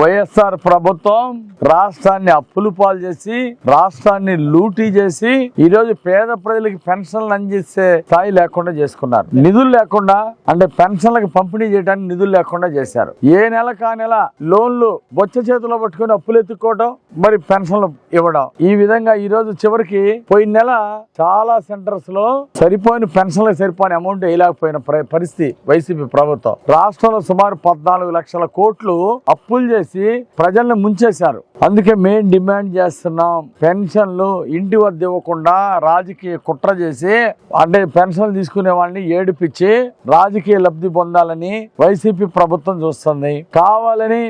వైఎస్ఆర్ ప్రభుత్వం రాష్ట్రాన్ని అప్పులు పాలు చేసి రాష్ట్రాన్ని లూటీ చేసి ఈ రోజు పేద ప్రజలకి పెన్షన్లు అందించే స్థాయి లేకుండా చేసుకున్నారు. నిధులు లేకుండా అంటే పెన్షన్లకు పంపిణీ చేయడానికి నిధులు లేకుండా చేశారు. ఏ నెల కా నెల లోన్లు బొచ్చ చేతిలో పట్టుకుని అప్పులు ఎత్తుకోవడం మరి పెన్షన్లు ఇవ్వడం. ఈ విధంగా ఈ రోజు చివరికి పోయిన నెల చాలా సెంటర్స్లో సరిపోయిన పెన్షన్లకు సరిపోయిన అమౌంట్ వేయలేకపోయిన ప్ర- పరిస్థితి వైసీపీ ప్రభుత్వం. రాష్ట్రంలో సుమారు పద్నాలుగు లక్షల కోట్లు అప్పులు చేసి ప్రజల్ని ముంచేశారు. అందుకే మేము డిమాండ్ చేస్తున్నాం. పెన్షన్లు ఇంటి వద్ద ఇవ్వకుండా రాజకీయ కుట్ర చేసి అంటే పెన్షన్లు తీసుకునే వాళ్ళని ఏడిపించి రాజకీయ లబ్ధి పొందాలని వైసీపీ ప్రభుత్వం చూస్తుంది. కావాలని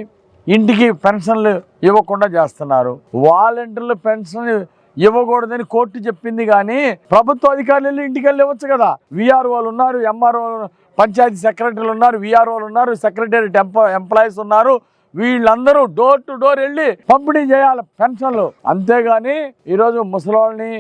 ఇంటికి పెన్షన్లు ఇవ్వకుండా చేస్తున్నారు. వాలంటీర్లు పెన్షన్ ఇవ్వకూడదని కోర్టు చెప్పింది కానీ ప్రభుత్వ అధికారులు వెళ్ళి ఇంటికి వెళ్ళి ఇవ్వచ్చు కదా. విఆర్ఓలు ఉన్నారు ఎంఆర్ఓ పంచాయతీ సెక్రటరీలు ఉన్నారు విఆర్ఓలు ఉన్నారు సెక్రటరీ ఎంప్లాయీస్ ఉన్నారు వీళ్ళందరూ డోర్ టు డోర్ వెళ్ళి పంపిణీ చేయాలి పెన్షన్లు. అంతేగాని ఈరోజు ముసలోళ్ళని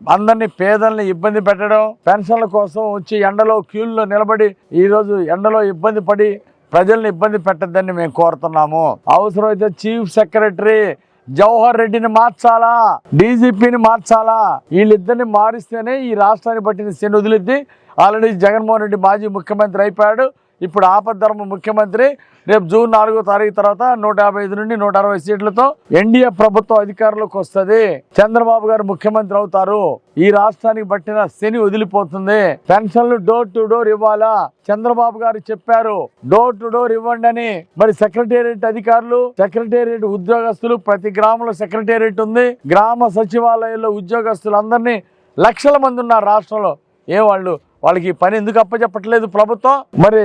అందరినీ పేదల్ని ఇబ్బంది పెట్టడం పెన్షన్ల కోసం వచ్చి ఎండలో క్యూల్లో నిలబడి ఈరోజు ఎండలో ఇబ్బంది పడి ప్రజల్ని ఇబ్బంది పెట్టద్దని మేము కోరుతున్నాము. అవసరమైతే చీఫ్ సెక్రటరీ జవహర్ రెడ్డిని మార్చాలా? డీజీపీని మార్చాలా? వీళ్ళిద్దరిని మారిస్తేనే ఈ రాష్ట్రాన్ని పట్టిన శని వదిలిద్ది. ఆల్రెడీ జగన్మోహన్ రెడ్డి మాజీ ముఖ్యమంత్రి అయిపోయాడు. ఇప్పుడు ఆపద్ధర్మ ముఖ్యమంత్రి రేపు జూన్ నాలుగో తారీఖు తర్వాత నూట యాభై ఐదు నుండి నూట అరవై సీట్లతో ఎన్డీఏ ప్రభుత్వం అధికారంలోకి వస్తుంది. చంద్రబాబు గారు ముఖ్యమంత్రి అవుతారు. ఈ రాష్ట్రానికి పట్టిన శని వదిలిపోతుంది. పెన్షన్లు డోర్ టు డోర్ ఇవ్వాలా? చంద్రబాబు గారు చెప్పారు. డోర్ టు డోర్ ఇవ్వండి అని. మరి సెక్రటేరియట్ అధికారులు సెక్రటేరియట్ ఉద్యోగస్తులు ప్రతి గ్రామంలో సెక్రటేరియట్ ఉంది. గ్రామ సచివాలయంలో ఉద్యోగస్తులు అందరినీ లక్షల మంది ఉన్నారు రాష్ట్రంలో. ఏ వాళ్ళు? వాళ్ళకి పని ఎందుకు అప్పచెప్పట్లేదు ప్రభుత్వం? మరి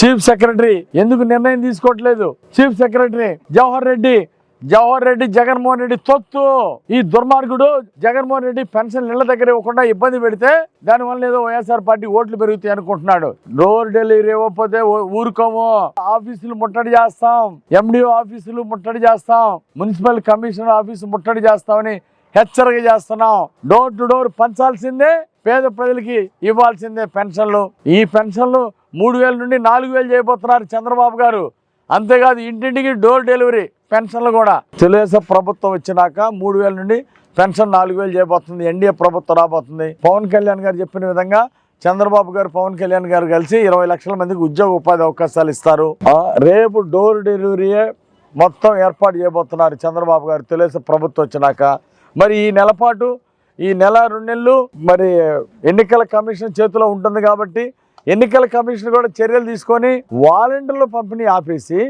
చీఫ్ సెక్రటరీ ఎందుకు నిర్ణయం తీసుకోవట్లేదు? చీఫ్ సెక్రటరీ జవహర్ రెడ్డి జవహర్ రెడ్డి జగన్మోహన్ రెడ్డి తొత్తు. ఈ దుర్మార్గుడు జగన్మోహన్ రెడ్డి పెన్షన్ ఇళ్ళ దగ్గర ఇవ్వకుండా ఇబ్బంది పెడితే దానివల్ల ఏదో వైఎస్ఆర్ పార్టీ ఓట్లు పెరుగుతాయి అనుకుంటున్నాడు. డోర్ డెలివరీ ఇవ్వకపోతే ఊరుకోము. ఆఫీసులు ముట్టడి చేస్తాం. ఎండిఓ ఆఫీసులు ముట్టడి చేస్తాం. మున్సిపల్ కమిషనర్ ఆఫీసు ముట్టడి చేస్తామని హెచ్చరిక చేస్తున్నాం. డోర్ టు డోర్ పంచాల్సిందే పేద ప్రజలకి ఇవ్వాల్సిందే పెన్షన్లు. ఈ పెన్షన్లు మూడు వేల నుండి నాలుగు వేలు చేయబోతున్నారు చంద్రబాబు గారు. అంతేకాదు ఇంటింటికి డోర్ డెలివరీ పెన్షన్లు కూడా. తెలుగుదేశం ప్రభుత్వం వచ్చినాక మూడు వేల నుండి పెన్షన్ నాలుగు వేలు చేయబోతుంది. ఎన్డీఏ ప్రభుత్వం రాబోతుంది. పవన్ కళ్యాణ్ గారు చెప్పిన విధంగా చంద్రబాబు గారు పవన్ కళ్యాణ్ గారు కలిసి ఇరవై లక్షల మందికి ఉద్యోగ ఉపాధి అవకాశాలు ఇస్తారు. రేపు డోర్ డెలివరీయే మొత్తం ఏర్పాటు చేయబోతున్నారు చంద్రబాబు గారు. తెలుగుదేశం ప్రభుత్వం వచ్చినాక మరి ఈ నెలపాటు ఈ నెల రెండు నెలలు మరి ఎన్నికల కమిషన్ చేతిలో ఉంటుంది కాబట్టి ఎన్నికల కమిషన్ కూడా చర్యలు తీసుకొని వాలంటీర్లు పంపిణీ ఆపేసి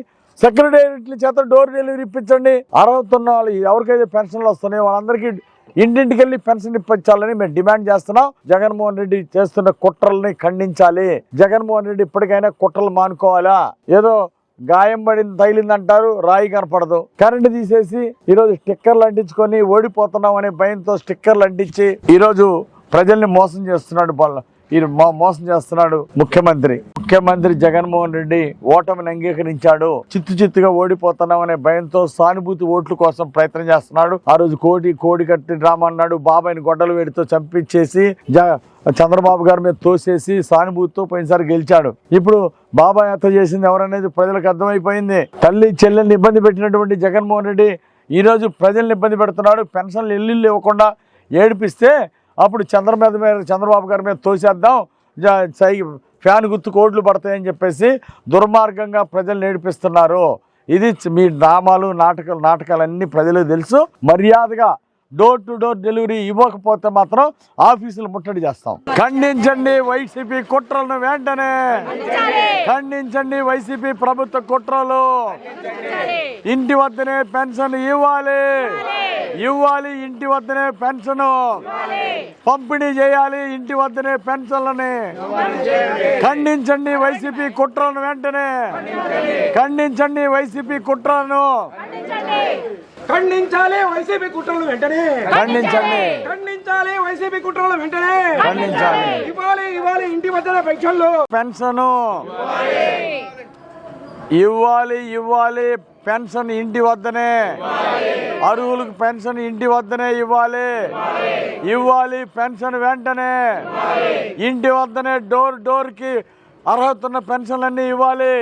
సెక్రటేరియట్ల చేత డోర్ డెలివరీ ఇప్పించండి. అర్హత ఉన్న వాళ్ళు ఎవరికైతే పెన్షన్లు వస్తున్నాయో వాళ్ళందరికీ ఇంటింటికి వెళ్ళి పెన్షన్ ఇప్పించాలని మేము డిమాండ్ చేస్తున్నాం. జగన్మోహన్ రెడ్డి చేస్తున్న కుట్రల్ని ఖండించాలి. జగన్మోహన్ రెడ్డి ఇప్పటికైనా కుట్రలు మానుకోవాలా? ఏదో గాయం పడింది తగిలిందంటారు రాయి కనపడదు. కరెంటు తీసేసి ఈరోజు స్టిక్కర్లు అంటించుకొని ఓడిపోతున్నాం అనే భయంతో స్టిక్కర్లు అంటించి ఈరోజు ప్రజల్ని మోసం చేస్తున్నాడు వాళ్ళు ఈయన మోసం చేస్తున్నాడు ముఖ్యమంత్రి. ముఖ్యమంత్రి జగన్మోహన్ రెడ్డి ఓటమిని అంగీకరించాడు. చిత్తు చిత్తుగా ఓడిపోతున్నాం అనే భయంతో సానుభూతి ఓట్ల కోసం ప్రయత్నం చేస్తున్నాడు. ఆ రోజు కోడి కోడి కట్టి డ్రామా అన్నాడు. బాబాయిని గొడ్డలు వేడితో చంపించేసి జ చంద్రబాబు గారి మీద తోసేసి సానుభూతితో పోయినసారి గెలిచాడు. ఇప్పుడు బాబాయ్ హత్య చేసింది ఎవరనేది ప్రజలకు అర్థమైపోయింది. తల్లి చెల్లెల్ని ఇబ్బంది పెట్టినటువంటి జగన్మోహన్ రెడ్డి ఈ రోజు ప్రజల్ని ఇబ్బంది పెడుతున్నాడు. పెన్షన్లు ఇల్లు ఇవ్వకుండా ఏడిపిస్తే అప్పుడు చంద్ర మీద మీద చంద్రబాబు గారి మీద తోసేద్దాం. సై ఫ్యాన్ గుర్తు కోట్లు పడతాయని చెప్పేసి దుర్మార్గంగా ప్రజలు నేర్పిస్తున్నారు. ఇది మీ డ్రామాలు నాటకాలు నాటకాలన్నీ ప్రజలకు తెలుసు. మర్యాదగా డోర్ టు డోర్ డెలివరీ ఇవ్వకపోతే మాత్రం ఆఫీసులు ముట్టడి చేస్తాం. ఖండించండి వైసీపీ కుట్రలను వెంటనే. ఖండించండి వైసీపీ ప్రభుత్వ కుట్రలు. ఇంటి వద్దనే పెన్షన్ ఇవ్వాలి. ఇవ్వాలి ఇంటి వద్దనే పెన్షన్. పంపిణీ చేయాలి ఇంటి వద్దనే పెన్షన్లని. ఖండించండి వైసీపీ కుట్రలను వెంటనే. ఖండించండి. వైసీపీ కుట్రలను. ఖండించాలి వైసీపీ కుట్రలు వెంటనే. ఖండించండి. ఖండించాలి వైసీపీ కుట్రలు వెంటనే. ఖండించాలి. ఇవ్వాలి ఇవ్వాలి ఇంటి మధ్యన పెన్షన్లు. పెన్షన్. ఇవ్వాలి. ఇవ్వాలి పెన్షన్ ఇంటి వద్దనే. అరువులకు పెన్షన్ ఇంటి వద్దనే ఇవ్వాలి. ఇవ్వాలి పెన్షన్ వెంటనే. ఇంటి వద్దనే డోర్ డోర్కి అర్హత ఉన్న పెన్షన్లన్నీ ఇవ్వాలి.